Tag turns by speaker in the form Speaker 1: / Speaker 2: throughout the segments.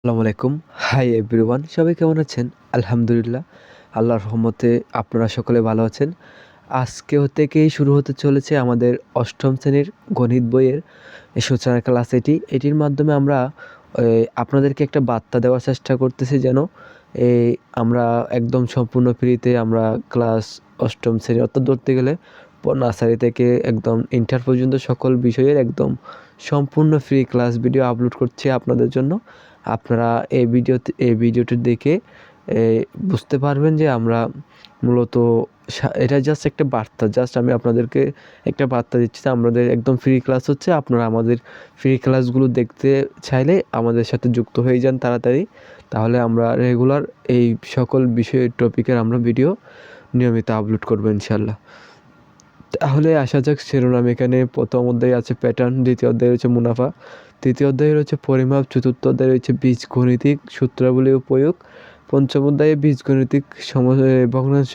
Speaker 1: আসসালামু আলাইকুম। Hi everyone সবাই কেমন আছেন? আলহামদুলিল্লাহ, আল্লাহর রহমতে আপনারা সকলে ভালো আছেন। আজকে থেকেই শুরু হতে চলেছে আমাদের অষ্টম শ্রেণির গণিত বইয়ের সূচনা ক্লাস এটি। এটির মাধ্যমে আমরা আপনাদেরকে একটা বার্তা দেওয়ার চেষ্টা করতেছি যেন এই আমরা একদম সম্পূর্ণ ফ্রিতে আমরা ক্লাস অষ্টম শ্রেণি অর্থাৎ ধরতে গেলে, নার্সারি থেকে একদম ইন্টার পর্যন্ত সকল বিষয়ের একদম সম্পূর্ণ ফ্রি ক্লাস ভিডিও আপলোড করছি আপনাদের জন্য। আপনারা এই ভিডিওতে এই ভিডিওটি দেখে বুঝতে পারবেন যে আমরা মূলত এটা জাস্ট একটা বার্তা জাস্ট আমি আপনাদেরকে একটা বার্তা দিচ্ছি যে আমাদের একদম ফ্রি ক্লাস হচ্ছে। আপনারা আমাদের ফ্রি ক্লাসগুলো দেখতে চাইলে আমাদের সাথে যুক্ত হয়ে যান তাড়াতাড়ি। তাহলে আমরা রেগুলার এই সকল বিষয়ের টপিকের আমরা ভিডিও নিয়মিত আপলোড করব ইনশাল্লাহ তাহলে আসা যাক শিরোনাম এখানে। প্রথম অধ্যায় আছে প্যাটার্ন দ্বিতীয় অধ্যায় রয়েছে মুনাফা। তৃতীয় অধ্যায় রয়েছে পরিমাপ, চতুর্থ অধ্যায় রয়েছে বীজগণিতিক সূত্রাবলী প্রয়োগ পঞ্চম অধ্যায়ে বীজগণিতিক সম ভগ্নাংশ।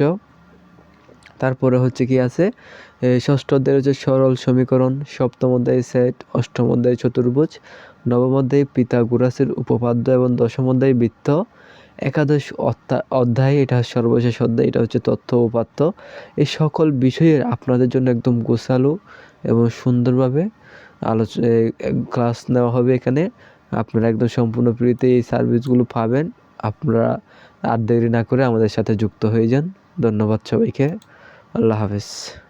Speaker 1: তারপরে হচ্ছে কি আছে? ষষ্ঠ অধ্যায় রয়েছে সরল সমীকরণ। সপ্তম অধ্যায়ে সেট, অষ্টম অধ্যায়ে চতুর্ভুজ। নবম অধ্যায়ে পিতাগোরাসের উপপাদ্য এবং দশম অধ্যায়ে বৃত্ত। একাদশ অধ্যায়, এটা সর্বশেষ অধ্যায়, এটা হচ্ছে তথ্য উপাত্ত এই সকল বিষয়ের আপনাদের জন্য একদম গোছালো এবং সুন্দরভাবে আলোচনা ক্লাস নেওয়া হবে এখানে। আপনারা একদম সম্পূর্ণ ফ্রিতে এই সার্ভিসগুলো পাবেন। আপনারা আর দেরি না করে আমাদের সাথে যুক্ত হয়ে যান। ধন্যবাদ সবাইকে। আল্লাহ হাফেজ।